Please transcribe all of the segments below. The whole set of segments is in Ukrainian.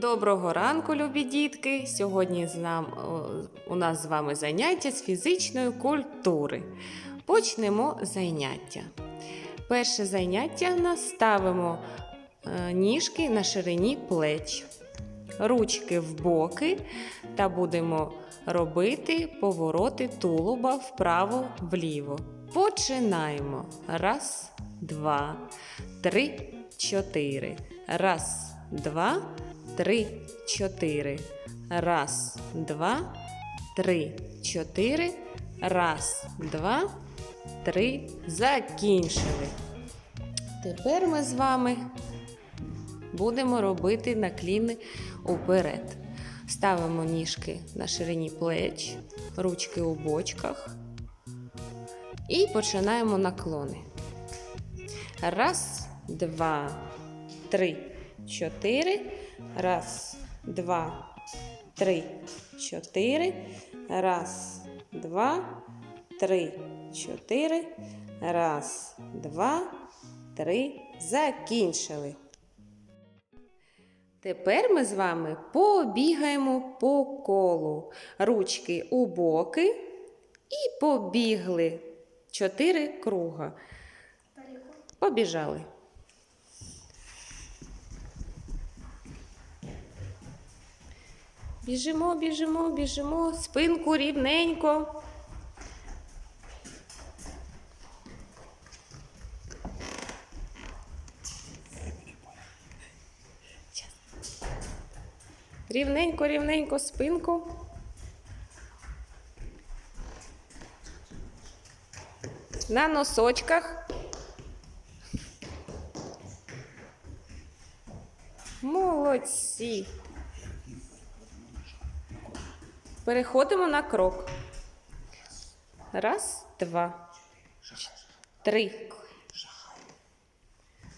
Доброго ранку, любі дітки! Сьогодні з нам, у нас з вами заняття з фізичної культури. Почнемо заняття. Перше заняття нас ставимо е, ніжки на ширині плеч, ручки в боки та будемо робити повороти тулуба вправо-вліво. Починаємо. Раз, два, три, чотири. Раз, два, три, чотири. Раз, два, три, чотири. Раз, два, три. Закінчили. Тепер ми з вами будемо робити накліни уперед. Ставимо ніжки на ширині плеч, ручки у бочках. І починаємо наклони. Раз, два, три, чотири. Раз, два, три, чотири. Раз, два, три, чотири. Раз, два, три. Закінчили. Тепер ми з вами побігаємо по колу. Ручки у боки і побігли. Чотири круга. Побіжали. Біжимо, біжимо, біжимо, спинку рівненько. Рівненько, рівненько спинку. На носочках. Молодці. Переходимо на крок. Раз, два, три.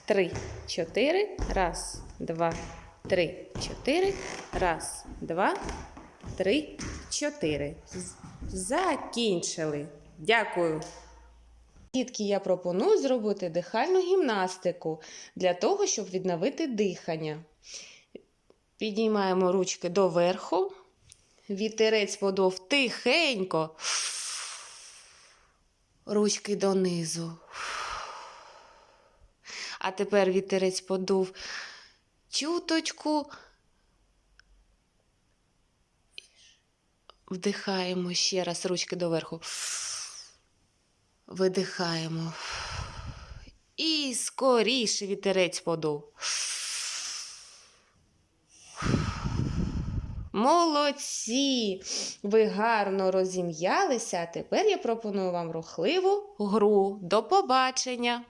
Три, чотири. Раз, два, три, чотири. Раз, два, три, чотири. Закінчили. Дякую. Дітки, я пропоную зробити дихальну гімнастику для того, щоб відновити дихання. Піднімаємо ручки доверху. Вітерець подув тихенько. Ручки донизу. А тепер вітерець подув чуточку. Вдихаємо ще раз ручки доверху. Видихаємо. І скоріше вітерець подув. Молодці! Ви гарно розім'ялися. А тепер я пропоную вам рухливу гру. До побачення!